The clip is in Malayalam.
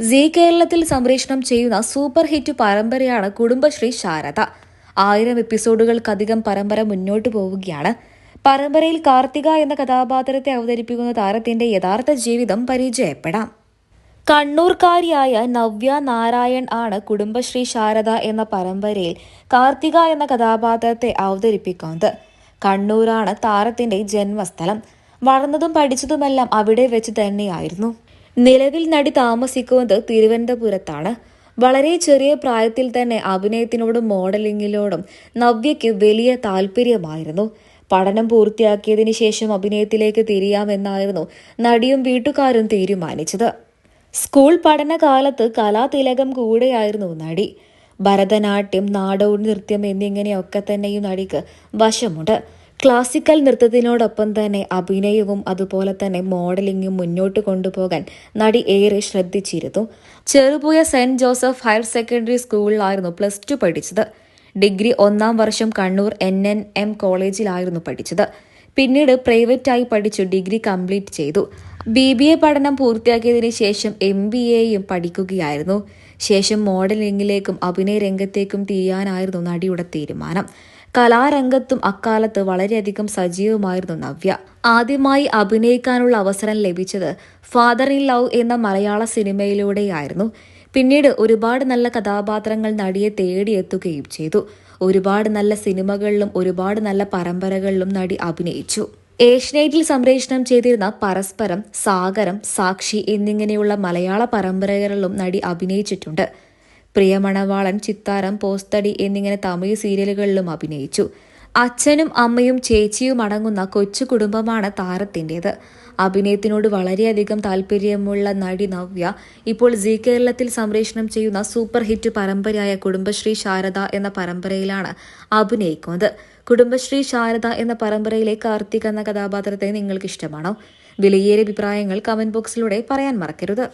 സി കേരളത്തിൽ സംപ്രേഷണം ചെയ്യുന്ന സൂപ്പർ ഹിറ്റ് പരമ്പരയാണ് കുടുംബശ്രീ ശാരദ. ആയിരം എപ്പിസോഡുകൾക്കധികം പരമ്പര മുന്നോട്ട് പോവുകയാണ്. പരമ്പരയിൽ കാർത്തിക എന്ന കഥാപാത്രത്തെ അവതരിപ്പിക്കുന്ന താരത്തിന്റെ യഥാർത്ഥ ജീവിതം പരിചയപ്പെടാം. കണ്ണൂർക്കാരിയായ നവ്യ നാരായൺ ആണ് കുടുംബശ്രീ ശാരദ എന്ന പരമ്പരയിൽ കാർത്തിക എന്ന കഥാപാത്രത്തെ അവതരിപ്പിക്കുന്നത്. കണ്ണൂരാണ് താരത്തിന്റെ ജന്മസ്ഥലം. വളർന്നതും പഠിച്ചതുമെല്ലാം അവിടെ വെച്ച് തന്നെയായിരുന്നു. നിലവിൽ നടി താമസിക്കുന്നത് തിരുവനന്തപുരത്താണ്. വളരെ ചെറിയ പ്രായത്തിൽ തന്നെ അഭിനയത്തിനോടും മോഡലിംഗിനോടും നവ്യയ്ക്ക് വലിയ താല്പര്യമായിരുന്നു. പഠനം പൂർത്തിയാക്കിയതിനു ശേഷം അഭിനയത്തിലേക്ക് തിരിയാമെന്നായിരുന്നു നടിയും വീട്ടുകാരും തീരുമാനിച്ചത്. സ്കൂൾ പഠനകാലത്ത് കലാതിലകം കൂടെയായിരുന്നു നടി. ഭരതനാട്യം നാടോടി നൃത്യം എന്നിങ്ങനെയൊക്കെ തന്നെയും നടിക്ക് വശമുണ്ട്. ക്ലാസിക്കൽ നൃത്തത്തിനോടൊപ്പം തന്നെ അഭിനയവും അതുപോലെ തന്നെ മോഡലിംഗും മുന്നോട്ട് കൊണ്ടുപോകാൻ നടി ഏറെ ശ്രദ്ധിച്ചിരുന്നു. Cherupuzha saint Joseph higher secondary സ്കൂളിലായിരുന്നു പ്ലസ് ടു പഠിച്ചത്. ഡിഗ്രി ഒന്നാം വർഷം കണ്ണൂർ എൻ എൻ എം കോളേജിലായിരുന്നു പഠിച്ചത്. പിന്നീട് പ്രൈവറ്റായി പഠിച്ചു ഡിഗ്രി കംപ്ലീറ്റ് ചെയ്തു. ബി ബി എ പഠനം പൂർത്തിയാക്കിയതിനു ശേഷം എം ബി എയും പഠിക്കുകയായിരുന്നു. ശേഷം മോഡലിംഗിലേക്കും അഭിനയ രംഗത്തേക്കും തീയാനായിരുന്നു നടിയുടെ തീരുമാനം. കലാരംഗത്തും അക്കാലത്ത് വളരെയധികം സജീവമായിരുന്നു നവ്യ. ആദ്യമായി അഭിനയിക്കാനുള്ള അവസരം ലഭിച്ചത് ഫാദർ ഇൻ ലവ് എന്ന മലയാള സിനിമയിലൂടെയായിരുന്നു. പിന്നീട് ഒരുപാട് നല്ല കഥാപാത്രങ്ങൾ നടിയെ തേടിയെത്തുകയും ചെയ്തു. ഒരുപാട് നല്ല സിനിമകളിലും ഒരുപാട് നല്ല പരമ്പരകളിലും നടി അഭിനയിച്ചു. ഏഷ്യനൈറ്റിൽ സംപ്രേഷണം ചെയ്തിരുന്ന പരസ്പരം സാഗരം സാക്ഷി എന്നിങ്ങനെയുള്ള മലയാള പരമ്പരകളിലും നടി അഭിനയിച്ചിട്ടുണ്ട്. പ്രിയമണവാളൻ ചിത്താരം പോസ്തടി എന്നിങ്ങനെ തമിഴ് സീരിയലുകളിലും അഭിനയിച്ചു. അച്ഛനും അമ്മയും ചേച്ചിയും അടങ്ങുന്ന കൊച്ചു കുടുംബമാണ് താരത്തിന്റെത്. അഭിനയത്തിനോട് വളരെയധികം താല്പര്യമുള്ള നടി നവ്യ ഇപ്പോൾ ജി കേരളത്തിൽ സംപ്രേഷണം ചെയ്യുന്ന സൂപ്പർ ഹിറ്റ് പരമ്പരയായ കുടുംബശ്രീ ശാരദ എന്ന പരമ്പരയിലാണ് അഭിനയിക്കുന്നത്. കുടുംബശ്രീ ശാരദ എന്ന പരമ്പരയിലെ കാർത്തിക് എന്ന കഥാപാത്രത്തെ നിങ്ങൾക്ക് ഇഷ്ടമാണോ വിലയേറിയ അഭിപ്രായങ്ങൾ കമന്റ് ബോക്സിലൂടെ പറയാൻ മറക്കരുത്.